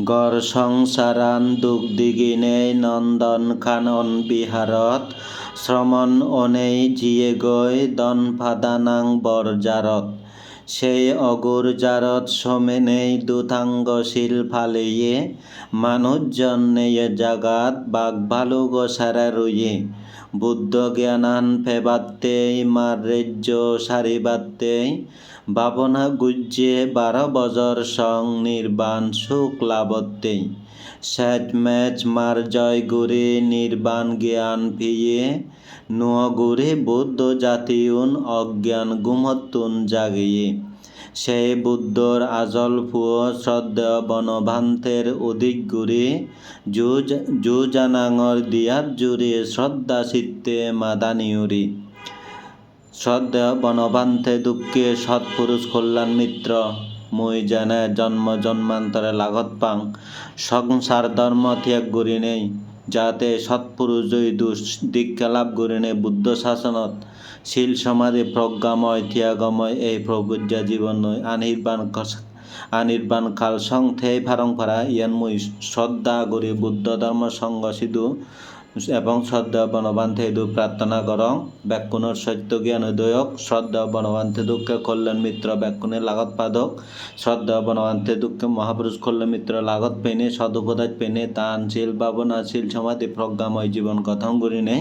গড় সংসারান দুগ্দিগিনে নন্দন কানন বিহারত। শ্রমণ অনেই জিয়ে গৈ দন ফাদানাং বরজারত সেই অগুর জারত সোমেনেই দুতাঙ্গ শিল ফালিয়ে মানুষ জন্মেয়ে জাগাত বাঘ ভালু গোসারা রুয়ে বুদ্ধ জ্ঞানান ফেবাত্তেই মার রেজ্য সারিবাত্তেই ভাবনা গুজ্জে বারো বজর সং নির্বাণ সুখ লাভত্তেই। স্যাট ম্যাচ মার জয় গুরে নির্বাণ জ্ঞান ফিয়ে নুয় গুরে বুদ্ধ জাতিউন অজ্ঞান গুমত্তুন জাগিয়ে। সেই বুদ্ধর আজল ফুয় শ্রদ্ধেয় বনভান্তের অধিক গুরে। জু জানাঙর দিয়াত জুরে শ্রদ্ধা চিত্তে মাদানিউরি। শ্রদ্ধেয় বনভান্তে দুঃখে সৎপুরুষ কল্যাণ মিত্র। মুই যেনে জন্ম জন্মান্তরে লাগত পাং। সংসার ধর্ম ত্যাগ করি নেই। যাতে সৎপুরুষ জয়দু দীক্ষা লাভ করিনে বুদ্ধ শাসনত, শিল সমাধি প্রজ্ঞাময়, ত্যাগময়, এই প্রবুজ্জা জীবন আনির্বাণ আনির্বাণ কাল সং থেই ফারং ফারা ইয়ান মুই শ্রদ্ধা করি বুদ্ধ ধর্ম সংঘ সিধু এবং শ্রদ্ধা বনবান্থে দু প্রার্থনা করং। ব্যাকুণর সত্য জ্ঞান উদয়ক, শ্রদ্ধা বনবান্থে দুঃখে কল্যাণ মিত্র ব্যাকুণে লাগত পাদক। শ্রদ্ধা বনবান্থে দুঃখে মহাপুরুষ কল্যাণ মিত্র লাগত পেনে সদুপদাজ পেনে তানশীল ভাবনাশীল সমাধি প্রজ্ঞাময় জীবন কথম নেই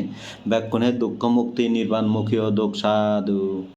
ব্যাকুণে দুঃখ মুক্তি নির্বাণ মুখী ও দুঃখ সাধু।